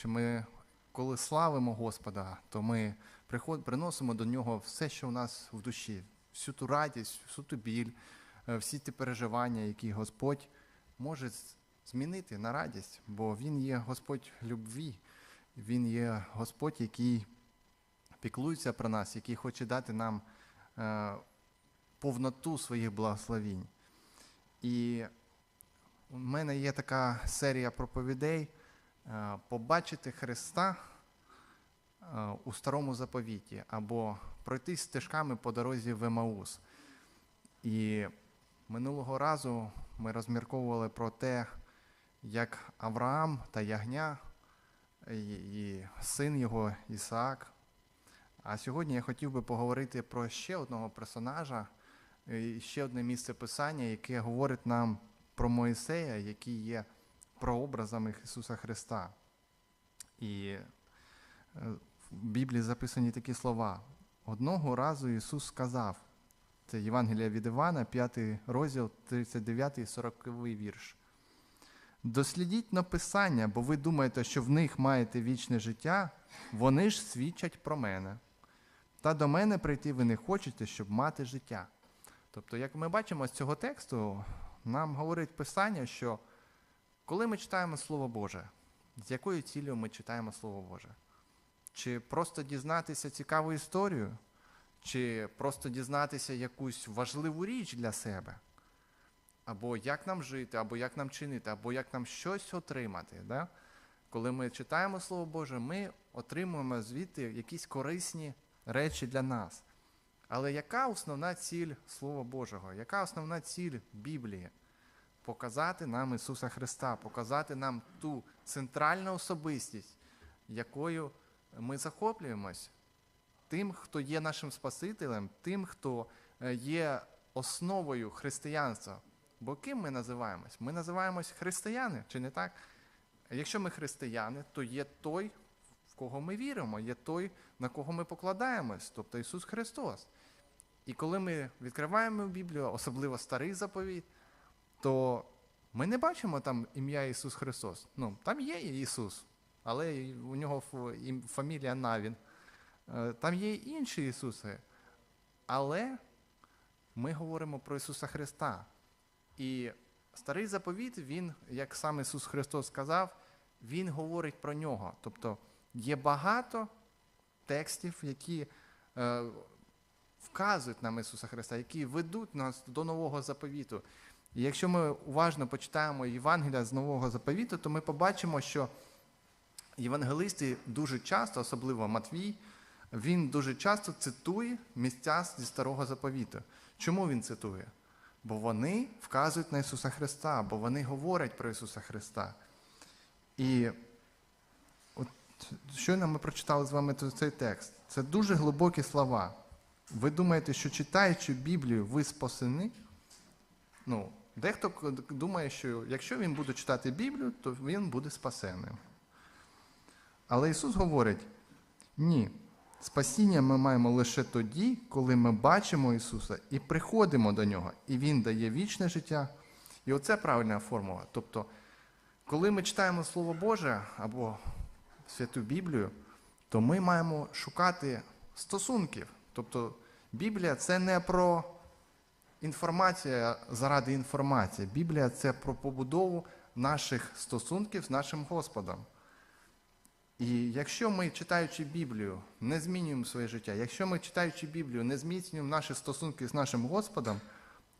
що ми, коли славимо Господа, то ми приход, приносимо до нього все, що у нас в душі, всю ту радість, всю ту біль, е, всі ті переживання, які Господь може змінити на радість, бо Він є Господь любві, Він є Господь, який піклується про нас, який хоче дати нам е, повноту своїх благословінь. І у мене є така серія проповідей побачити Христа е, у старому заповіті або пройти стежками по дорозі в Емаус. І минулого разу ми розмірковували про те, як Авраам та Ягня і, син його Ісаак. А сьогодні я хотів би поговорити про ще одного персонажа, ще одне місце писання, яке говорить нам про Моїсея, який є прообразами Ісуса Христа. І е, в Біблії записані такі слова. Одного разу Ісус сказав, це Євангелія від Івана, 5 розділ, 39 40 вірш. Дослідіть написання, бо ви думаєте, що в них маєте вічне життя, вони ж свідчать про мене. Та до мене прийти ви не хочете, щоб мати життя. Тобто, як ми бачимо з цього тексту, нам говорить Писання, що коли ми читаємо Слово Боже, з якою цілею ми читаємо Слово Боже? Чи просто дізнатися цікаву історію, чи просто дізнатися якусь важливу річ для себе? Або як нам жити, або як нам чинити, або як нам щось отримати. Да? Коли ми читаємо Слово Боже, ми отримуємо звідти якісь корисні речі для нас. Але яка основна ціль Слова Божого? Яка основна ціль Біблії? Показати нам Ісуса Христа, показати нам ту центральну особистість, якою ми захоплюємось, тим, хто є нашим Спасителем, тим, хто е, є основою християнства. Бо ким ми називаємось? Ми називаємось християни, чи не так? Якщо ми християни, то є той, в кого ми віримо, є той, на кого ми покладаємось, тобто Ісус Христос. І коли ми відкриваємо Біблію, особливо старий заповіт, то ми не бачимо там ім'я Ісус Христос. Ну, там є Ісус, але у нього фамілія Навін. Е, Там є інші Ісуси. Але ми говоримо про Ісуса Христа. І старий заповіт, він, як сам Ісус Христос сказав, Він говорить про нього. Тобто є багато текстів, які е, вказують нам Ісуса Христа, які ведуть нас до нового заповіту. І якщо ми уважно почитаємо Євангелія з нового заповіту, то ми побачимо, що євангелисти дуже часто, особливо Матвій, він дуже часто цитує місця зі старого заповіту. Чому він цитує? Бо вони вказують на Ісуса Христа, бо вони говорять про Ісуса Христа. І от щойно ми прочитали з вами цей текст. Це дуже глибокі слова. Ви думаєте, що читаючи Біблію, ви спасені? Ну, дехто думає, що якщо він буде читати Біблію, то він буде спасенним. Але Ісус говорить: ні, спасіння ми маємо лише тоді, коли ми бачимо Ісуса і приходимо до Нього, і Він дає вічне життя. І оце правильна формула. Тобто, коли ми читаємо Слово Боже або Святу Біблію, то ми маємо шукати стосунків. Тобто Біблія це не про інформацію заради інформації. Біблія це про побудову наших стосунків з нашим Господом. І якщо ми, читаючи Біблію, не змінюємо своє життя, якщо ми, читаючи Біблію, не зміцнюємо наші стосунки з нашим Господом,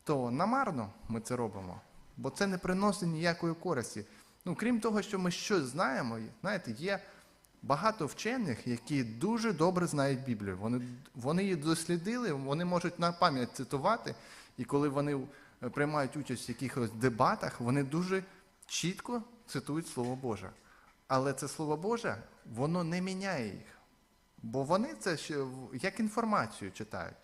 то намарно ми це робимо, бо це не приносить ніякої користі. Ну, крім того, що ми щось знаємо, знаєте, є багато вчених, які дуже добре знають Біблію. Вони, вони її дослідили, вони можуть на пам'ять цитувати, і коли вони е, приймають участь в якихось дебатах, вони дуже чітко цитують Слово Боже. Але це Слово Боже, воно не міняє їх. Бо вони це як інформацію читають.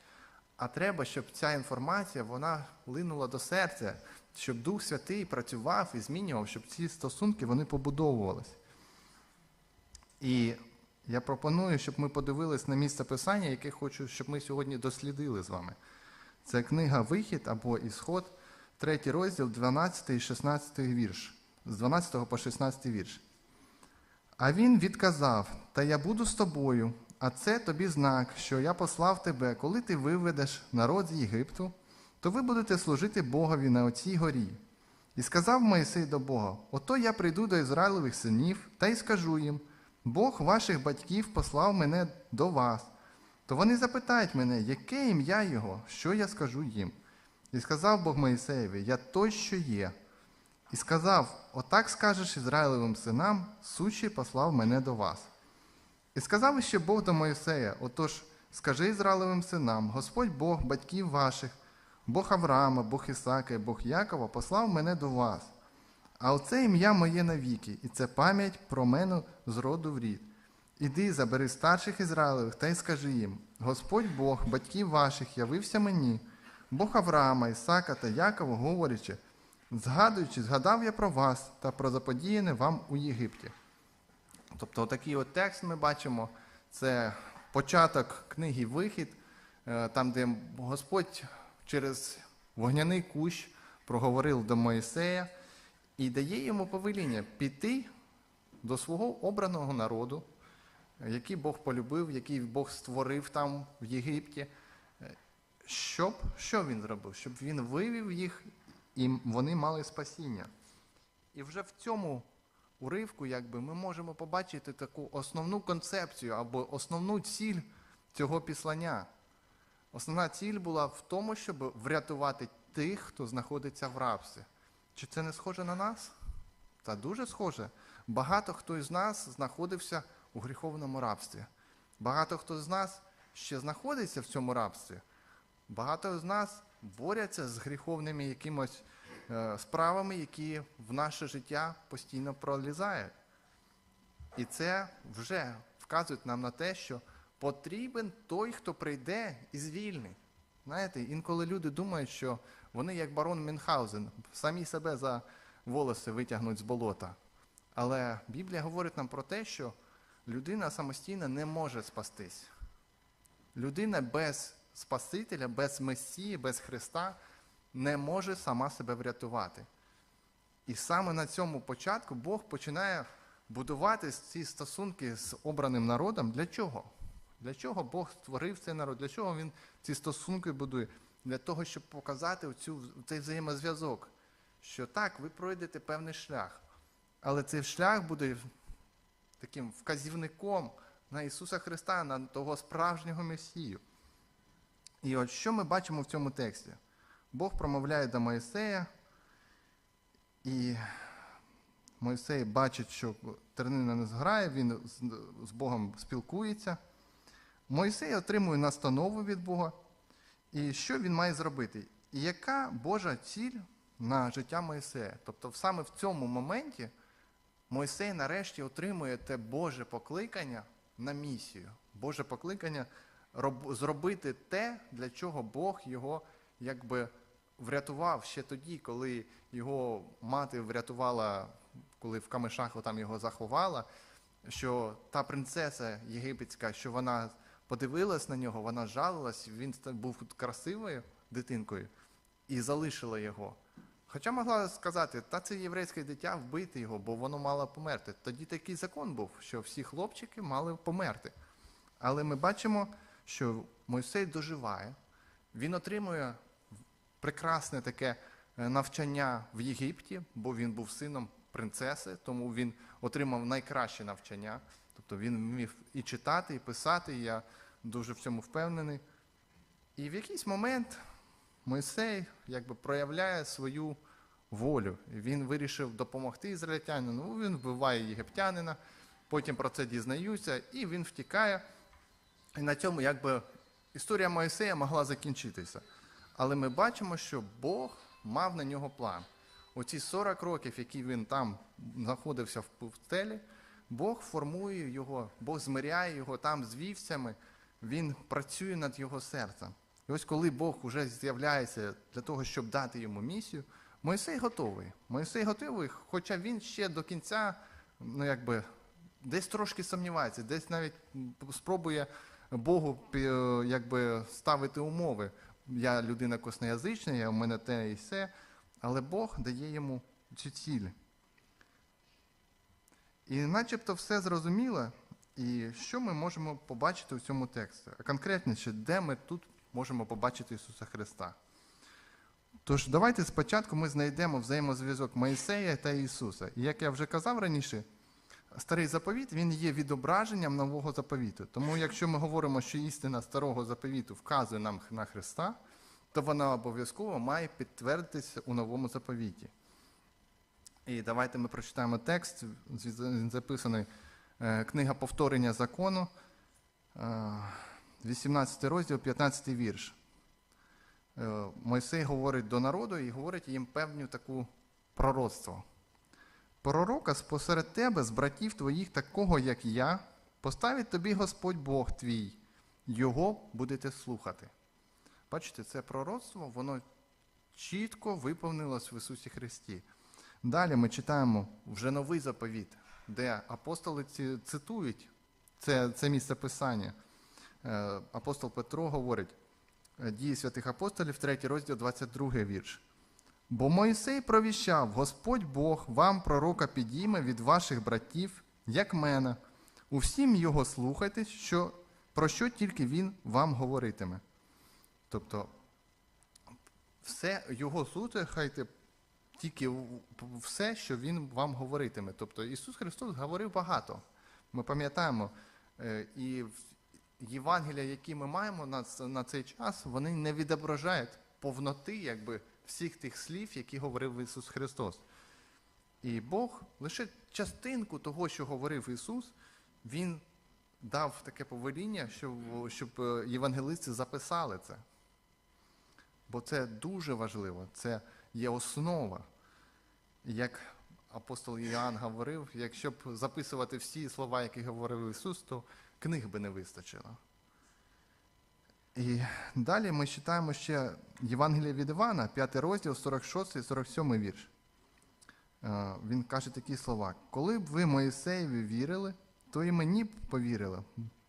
А треба, щоб ця інформація вона линула до серця, щоб Дух Святий працював і змінював, щоб ці стосунки вони побудовувалися. І я пропоную, щоб ми подивились на місце писання, яке хочу, щоб ми сьогодні дослідили з вами. Це книга Вихід або Ісход, третій розділ, 12 і 16 вірш. З 12 по 16 вірш. А він відказав: Та я буду з тобою, а це тобі знак, що я послав тебе, коли ти виведеш народ з Єгипту, то ви будете служити Богові на оцій горі. І сказав Моїсей до Бога: Ото я прийду до Ізраїлевих синів та й скажу їм: Бог ваших батьків послав мене до вас. То вони запитають мене, яке ім'я його, що я скажу їм. І сказав Бог Моїсеєві: Я той, що є. І сказав: Отак скажеш Ізраїлевим синам, сучий послав мене до вас. І сказав іще Бог до Моїсея: Отож, скажи Ізраїлевим синам, Господь Бог батьків ваших, Бог Авраама, Бог Ісака і Бог Якова послав мене до вас. А оце ім'я моє навіки, і це пам'ять про мене з роду в рід. Іди, забери старших Ізраїлевих та й скажи їм: Господь Бог, батьків ваших, явився мені, Бог Авраама, Ісака та Якова, говорячи, згадуючи, згадав я про вас та про заподіяне вам у Єгипті. Тобто, отакий от текст ми бачимо, це початок книги Вихід, е, там, де Господь через вогняний кущ проговорив до Моїсея і дає йому повеління піти до свого обраного народу, який Бог полюбив, який Бог створив там в Єгипті. Щоб, що він зробив? Щоб він вивів їх, і вони мали спасіння. І вже в цьому уривку якби, ми можемо побачити таку основну концепцію або основну ціль цього післання. Основна ціль була в тому, щоб врятувати тих, хто знаходиться в рабстві. Чи це не схоже на нас? Та дуже схоже. Багато хто із нас знаходився у гріховному рабстві. Багато хто з нас ще знаходиться в цьому рабстві. Багато з нас борються з гріховними якимось е, справами, які в наше життя постійно пролізають. І це вже вказує нам на те, що потрібен той, хто прийде і звільнить. Знаєте, інколи люди думають, що вони, як барон Мюнхгаузен, самі себе за волоси витягнуть з болота. Але Біблія говорить нам про те, що людина самостійно не може спастись. Людина без Спасителя, без Месії, без Христа не може сама себе врятувати. І саме на цьому початку Бог починає будувати ці стосунки з обраним народом. Для чого? Для чого Бог створив цей народ? Для чого він ці стосунки будує? Для того, щоб показати оцю, цей взаємозв'язок. Що так, ви пройдете певний шлях, але цей шлях буде таким вказівником на Ісуса Христа, на того справжнього Месію. І от що ми бачимо в цьому тексті? Бог промовляє до Моїсея, і Мойсей бачить, що тернина не зграє, він з, Богом спілкується. Мойсей отримує настанову від Бога. І що він має зробити? І яка Божа ціль на життя Мойсея? Тобто, саме в цьому моменті Мойсей нарешті отримує те Боже покликання на місію. Боже покликання зробити те, для чого Бог його якби врятував ще тоді, коли його мати врятувала, коли в камешах там його заховала, що та принцеса єгипетська, що вона подивилась на нього, вона жалилась, він був красивою дитинкою і залишила його. Хоча могла сказати, та це єврейське дитя вбити його, бо воно мало померти. Тоді такий закон був, що всі хлопчики мали померти. Але ми бачимо, що Мойсей доживає, він отримує прекрасне таке е, навчання в Єгипті, бо він був сином принцеси, тому він отримав найкраще навчання. Тобто він вмів і читати, і писати, і я дуже в цьому впевнений. І в якийсь момент Мойсей якби проявляє свою волю. Він вирішив допомогти ізраїльтянину. Ну, він вбиває єгиптянина, потім про це дізнаються, і він втікає. І на цьому якби історія Моїсея могла закінчитися. Але ми бачимо, що Бог мав на нього план. Оці 40 років, які він там знаходився в пустелі, Бог формує його, Бог змиряє його там з вівцями, він працює над його серцем. І ось коли Бог вже з'являється для того, щоб дати йому місію, Мойсей готовий. Мойсей готовий, хоча він ще до кінця, ну якби, десь трошки сумнівається, десь навіть спробує Богу якби, ставити умови. Я людина косноязична, я, у мене те і все, але Бог дає йому цю ціль. І начебто все зрозуміло, і що ми можемо побачити у цьому тексті? А конкретніше, де ми тут можемо побачити Ісуса Христа? Тож давайте спочатку ми знайдемо взаємозв'язок Моїсея та Ісуса. І як я вже казав раніше, старий заповіт він є відображенням нового заповіту. Тому якщо ми говоримо, що істина старого заповіту вказує нам на Христа, то вона обов'язково має підтвердитися у новому заповіті. І давайте ми прочитаємо текст, записаний е, книга повторення закону, е, 18 розділ, 15 вірш. Е, Мойсей говорить до народу і говорить їм певну таку пророцтво. Пророка спосеред тебе з братів твоїх, такого, як я, поставить тобі Господь Бог твій, його будете слухати. Бачите, це пророцтво, воно чітко виповнилось в Ісусі Христі. Далі ми читаємо вже новий заповіт, де апостоли цитують це, це місце писання. Е, Апостол Петро говорить, дії святих апостолів, 3 розділ, 22 вірш. Бо Мойсей провіщав, Господь Бог вам пророка підійме від ваших братів, як мене. У всім його слухайте, що, про що тільки він вам говоритиме. Тобто, все його слухайте тільки все, що він вам говоритиме. Тобто Ісус Христос говорив багато. Ми пам'ятаємо, е, і Євангелія, які ми маємо на, на цей час, вони не відображають повноти якби, всіх тих слів, які говорив Ісус Христос. І Бог лише частинку того, що говорив Ісус, Він дав таке повеління, щоб, щоб е, євангелисти записали це. Бо це дуже важливо, це є основа. Як апостол Іоанн говорив, якщо б записувати всі слова, які говорив Ісус, то книг би не вистачило. І далі ми читаємо ще Євангеліє від Івана, 5 розділ, 46 і 47 вірш. Е, Він каже такі слова: Коли б ви Моїсеєві вірили, то і мені б повірили,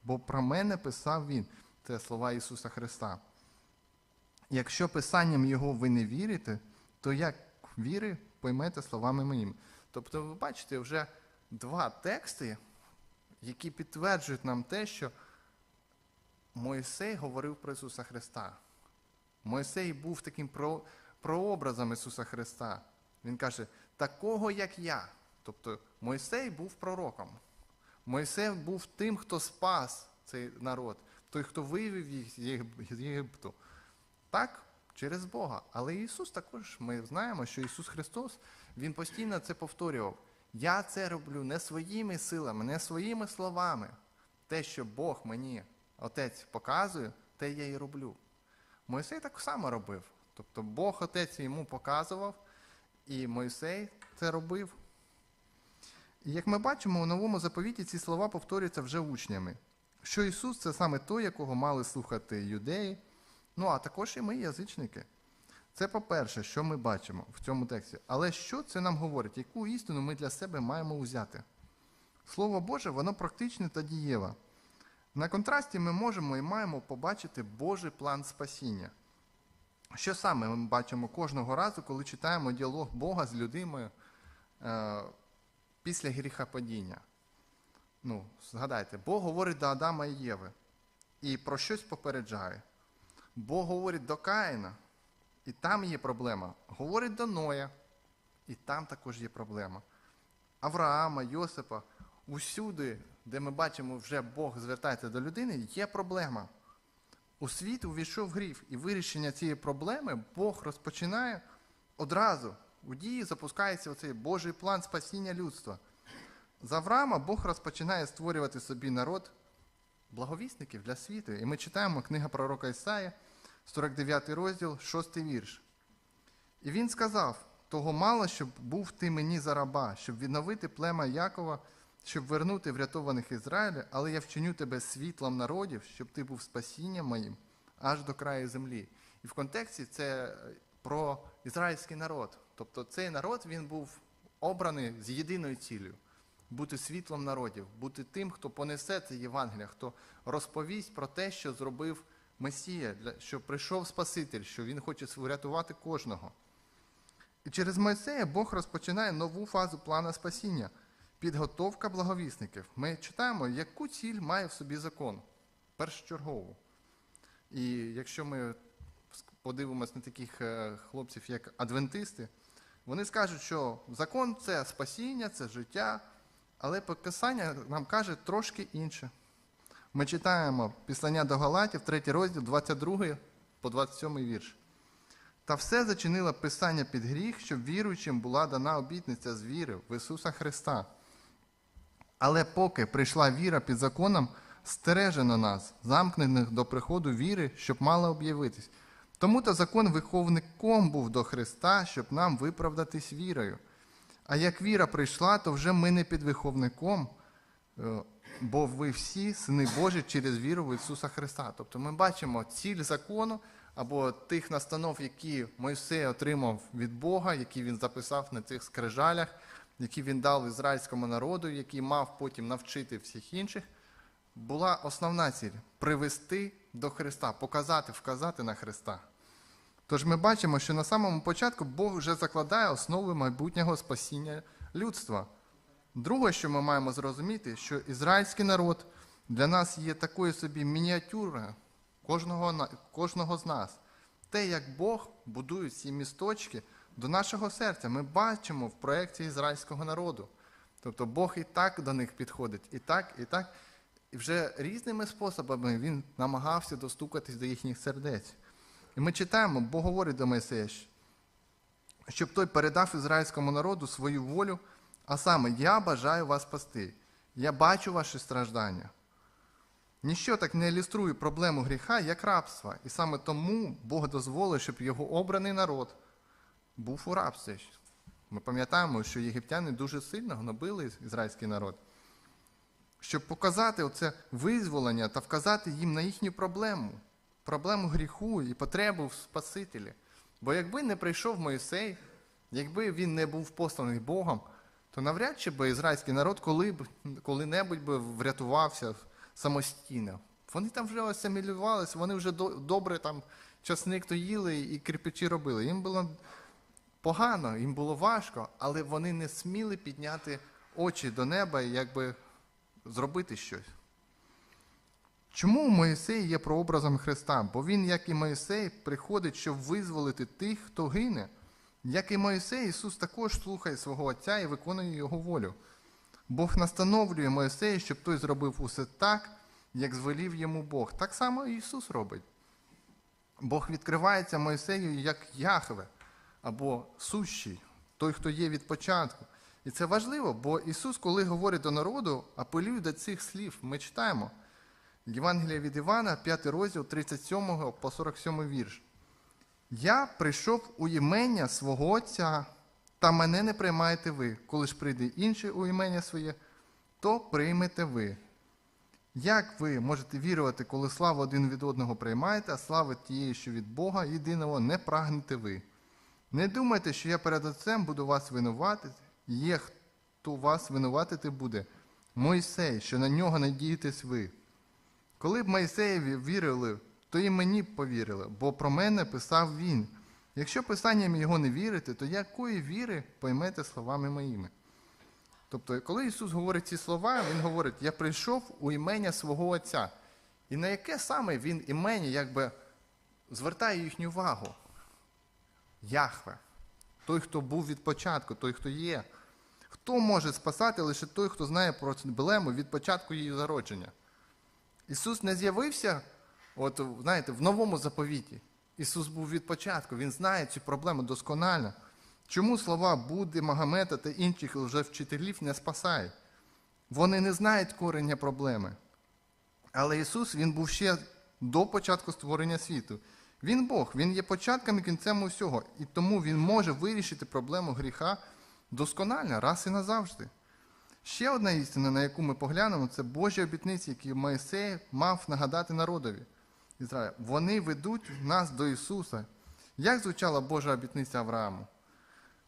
бо про мене писав він. Це слова Ісуса Христа. Якщо писанням Його ви не вірите, то як віри поймете словами моїми. Тобто, ви бачите, вже два тексти, які підтверджують нам те, що Мойсей говорив про Ісуса Христа. Мойсей був таким про, прообразом Ісуса Христа. Він каже, такого як я. Тобто Мойсей був пророком. Мойсей був тим, хто спас цей народ, той, хто вивів їх з Єгипту. Так, через Бога. Але Ісус також, ми знаємо, що Ісус Христос, Він постійно це повторював. Я це роблю не своїми силами, не своїми словами. Те, що Бог мені, Отець, показує, те я і роблю. Мойсей так само робив. Тобто Бог Отець йому показував, і Мойсей це робив. І як ми бачимо, у новому заповіті ці слова повторюються вже учнями. Що Ісус це саме той, якого мали слухати юдеї, ну а також і ми, язичники. Це по-перше, що ми бачимо в цьому тексті. Але що це нам говорить? Яку істину ми для себе маємо узяти? Слово Боже, воно практичне та дієве. На контрасті ми можемо і маємо побачити Божий план спасіння. Що саме ми бачимо кожного разу, коли читаємо діалог Бога з людиною е, після гріхопадіння? Ну, згадайте, Бог говорить до Адама і Єви і про щось попереджає. Бог говорить до Каїна, і там є проблема. Говорить до Ноя, і там також є проблема. Авраама, Йосипа, усюди, де ми бачимо, вже Бог звертається до людини, є проблема. У світ увійшов гріх, і вирішення цієї проблеми Бог розпочинає одразу. У дії запускається оцей Божий план спасіння людства. З Авраама Бог розпочинає створювати собі народ благовісників для світу. І ми читаємо книга пророка Ісаї, 49 розділ, 6 вірш. І він сказав: того мало, щоб був ти мені за раба, щоб відновити плема Якова, щоб вернути врятованих Ізраїля, але я вчиню тебе світлом народів, щоб ти був спасінням моїм аж до краю землі. І в контексті це е, про ізраїльський народ. Тобто цей народ він був обраний з єдиною цілею бути світлом народів, бути тим, хто понесе це Євангелія, хто розповість про те, що зробив Месія, що прийшов Спаситель, що Він хоче врятувати кожного. І через Мойсея Бог розпочинає нову фазу плана спасіння. підготовка благовісників. Ми читаємо, яку ціль має в собі закон першочергову. І якщо ми подивимось на таких е, хлопців, як адвентисти, вони скажуть, що закон це спасіння, це життя, але Писання нам каже трошки інше. Ми читаємо післання до Галатів, 3 розділ, 22 по 27 вірш. Та все зачинило Писання під гріх, щоб віруючим була дана обітниця з віри в Ісуса Христа. Але поки прийшла віра під законом, стережено нас, замкнених до приходу віри, щоб мала об'явитись. Тому то закон виховником був до Христа, щоб нам виправдатись вірою. А як віра прийшла, то вже ми не під виховником, е, бо ви всі сини Божі через віру в Ісуса Христа. Тобто ми бачимо ціль закону або тих настанов, які Мойсей отримав від Бога, які він записав на цих скрижалях, які він дав ізраїльському народу, який мав потім навчити всіх інших, була основна ціль привести до Христа, показати, вказати на Христа. Тож ми бачимо, що на самому початку Бог вже закладає основи майбутнього спасіння людства. Друге, що ми маємо зрозуміти, що ізраїльський народ для нас є такою собі мініатюрою кожного, кожного з нас. Те, як Бог будує ці місточки до нашого серця, ми бачимо в проєкті ізраїльського народу. Тобто Бог і так до них підходить, і так, і так. І вже різними способами він намагався достукатись до їхніх сердець. І ми читаємо, Бог говорить до Мойсея, щоб той передав ізраїльському народу свою волю, а саме я бажаю вас спасти, я бачу ваші страждання. Ніщо так не ілюструє проблему гріха, як рабства. І саме тому Бог дозволив, щоб його обраний народ був у рабстві. Ми пам'ятаємо, що єгиптяни дуже сильно гнобили ізраїльський народ. Щоб показати оце визволення та вказати їм на їхню проблему, проблему гріху і потребу в Спасителі. Бо якби не прийшов Моїсей, якби він не був посланий Богом, то навряд чи би ізраїльський народ коли б, коли-небудь би врятувався самостійно. Вони там вже асимілювалися, вони вже добре там часник то їли і кирпичі робили. Їм було погано, їм було важко, але вони не сміли підняти очі до неба і якби зробити щось. Чому Моїсей є прообразом Христа? Бо він, як і Моїсей, приходить, щоб визволити тих, хто гине. Як і Моїсей, Ісус також слухає свого Отця і виконує Його волю. Бог настановлює Моїсея, щоб той зробив усе так, як звелів йому Бог. Так само і Ісус робить. Бог відкривається Моїсею як Яхве або сущий, той, хто є від початку. І це важливо, бо Ісус, коли говорить до народу, апелює до цих слів. Ми читаємо Євангелія від Івана, 5 розділ 37 по 47 вірш. Я прийшов у імення свого Отця, та мене не приймаєте ви. Коли ж прийде інший у імення своє, то приймете ви. Як ви можете вірувати, коли славу один від одного приймаєте, а слави тієї, що від Бога єдиного, не прагнете ви? Не думайте, що я перед Отцем буду вас винуватити, є хто вас винуватити буде. Мойсей, що на нього надієтесь ви. Коли б Мойсеєві вірили, то і мені повірили, бо про мене писав він. Якщо писанням його не вірите, то якої віри поймете словами моїми? Тобто, коли Ісус говорить ці слова, Він говорить, я прийшов у імення свого Отця. І на яке саме Він імені якби звертає їхню увагу? Яхве. Той, хто був від початку, той, хто є. Хто може спасати лише той, хто знає про проблему від початку її зародження? Ісус не з'явився, от, знаєте, в новому заповіті. Ісус був від початку, Він знає цю проблему досконально. Чому слова Будди, Магомета та інших лжевчителів не спасають? Вони не знають корення проблеми. Але Ісус Він був ще до початку створення світу. Він Бог, Він є початком і кінцем усього, і тому Він може вирішити проблему гріха досконально, раз і назавжди. Ще одна істина, на яку ми поглянемо, це Божі обітниці, які Моїсей мав нагадати народові Ізраїля. Вони ведуть нас до Ісуса. Як звучала Божа обітниця Аврааму?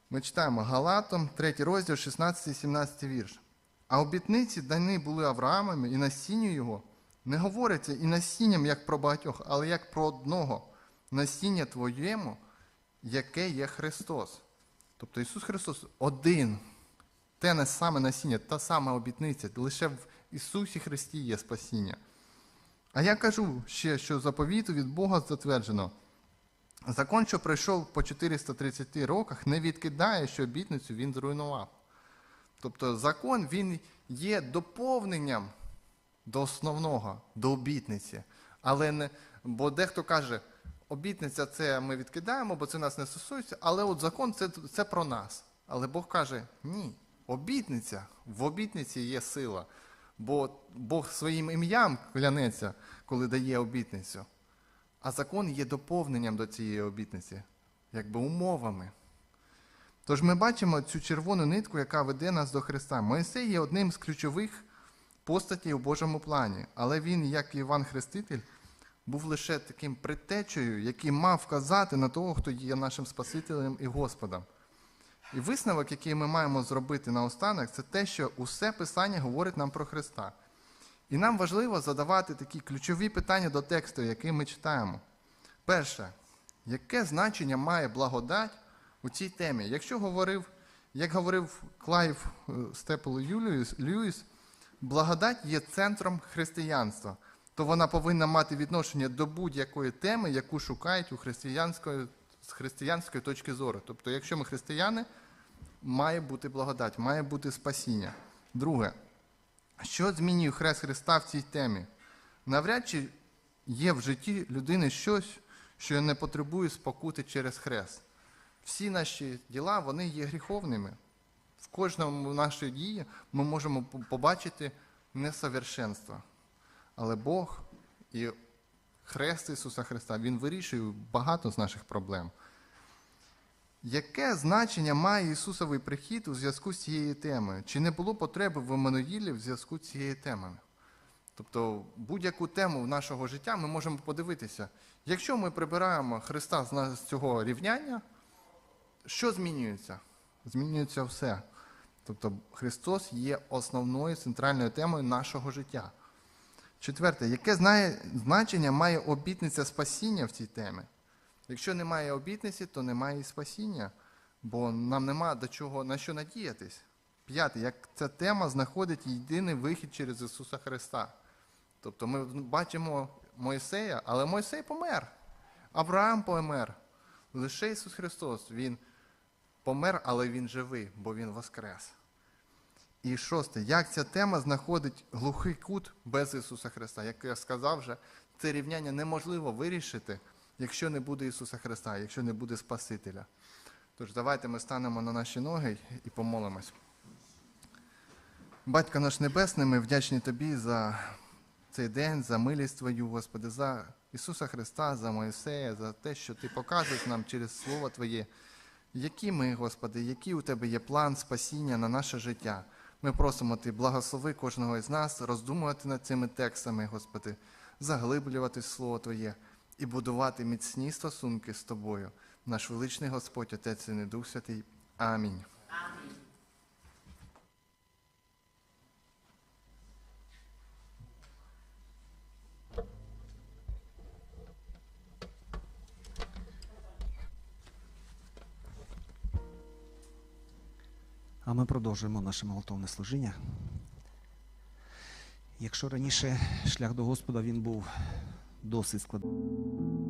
Ми читаємо Галатом, 3 розділ, 16 і 17 вірш. А обітниці дані були Авраамом і насінню його. Не говориться і насінням, як про багатьох, але як про одного насіння твоєму, яке є Христос. Тобто Ісус Христос один. те не саме насіння, та сама обітниця. Лише в Ісусі Христі є спасіння. А я кажу ще, що заповіту від Бога затверджено. Закон, що пройшов по 430 роках, не відкидає, що обітницю він зруйнував. Тобто закон він є доповненням до основного, до обітниці. Але не, бо дехто каже, обітниця це ми відкидаємо, бо це нас не стосується, але от закон це, це про нас. Але Бог каже, ні, обітниця, в обітниці є сила. Бо Бог своїм ім'ям клянеться, коли дає обітницю. А закон є доповненням до цієї обітниці, якби умовами. Тож ми бачимо цю червону нитку, яка веде нас до Христа. Моїсей є одним з ключових постатей у Божому плані, але він, як Іван Хреститель, був лише таким предтечею, який мав вказати на того, хто є нашим Спасителем і Господом. І висновок, який ми маємо зробити наостанок, це те, що усе Писання говорить нам про Христа. І нам важливо задавати такі ключові питання до тексту, який ми читаємо. Перше, яке значення має благодать у цій темі? Якщо говорив, як говорив Клайв е, Степл Льюіс, благодать є центром християнства, то вона повинна мати відношення до будь-якої теми, яку шукають у християнської, з християнської точки зору. Тобто, якщо ми християни, має бути благодать, має бути спасіння. Друге, що змінює хрест Христа в цій темі? Навряд чи є в житті людини щось, що не потребує спокути через хрест. Всі наші діла вони є гріховними. В кожному нашій дії ми можемо по- побачити несовершенство. Але Бог і хрест Ісуса Христа Він вирішує багато з наших проблем. Яке значення має Ісусовий прихід у зв'язку з цією темою? Чи не було потреби в Еммануїлі в зв'язку з цією темою? Тобто будь-яку тему нашого життя ми можемо подивитися. Якщо ми прибираємо Христа з цього рівняння, що змінюється? Змінюється все. Тобто Христос є основною центральною темою нашого життя. Четверте, яке знає, значення має обітниця спасіння в цій темі? Якщо немає обітниці, то немає і спасіння, бо нам нема до чого на що надіятись. П'яте, як ця тема знаходить єдиний вихід через Ісуса Христа. Тобто ми бачимо Мойсея, але Мойсей помер. Авраам помер. Лише Ісус Христос, Він помер, але Він живий, бо Він воскрес. І шосте, як ця тема знаходить глухий кут без Ісуса Христа. Як я сказав вже, це рівняння неможливо вирішити, якщо не буде Ісуса Христа, якщо не буде Спасителя. Тож давайте ми станемо на наші ноги і помолимось. Батько наш Небесний, ми вдячні Тобі за цей день, за милість Твою, Господи, за Ісуса Христа, за Моїсея, за те, що Ти показуєш нам через Слово Твоє. Які ми, Господи, який у Тебе є план спасіння на наше життя? Ми просимо Ти, благослови кожного із нас, роздумувати над цими текстами, Господи, заглиблювати Слово Твоє і будувати міцні стосунки з Тобою. Наш величний Господь, Отець і Дух Святий. Амінь. А ми продовжуємо наше молитовне служіння. Якщо раніше шлях до Господа він був досить складний.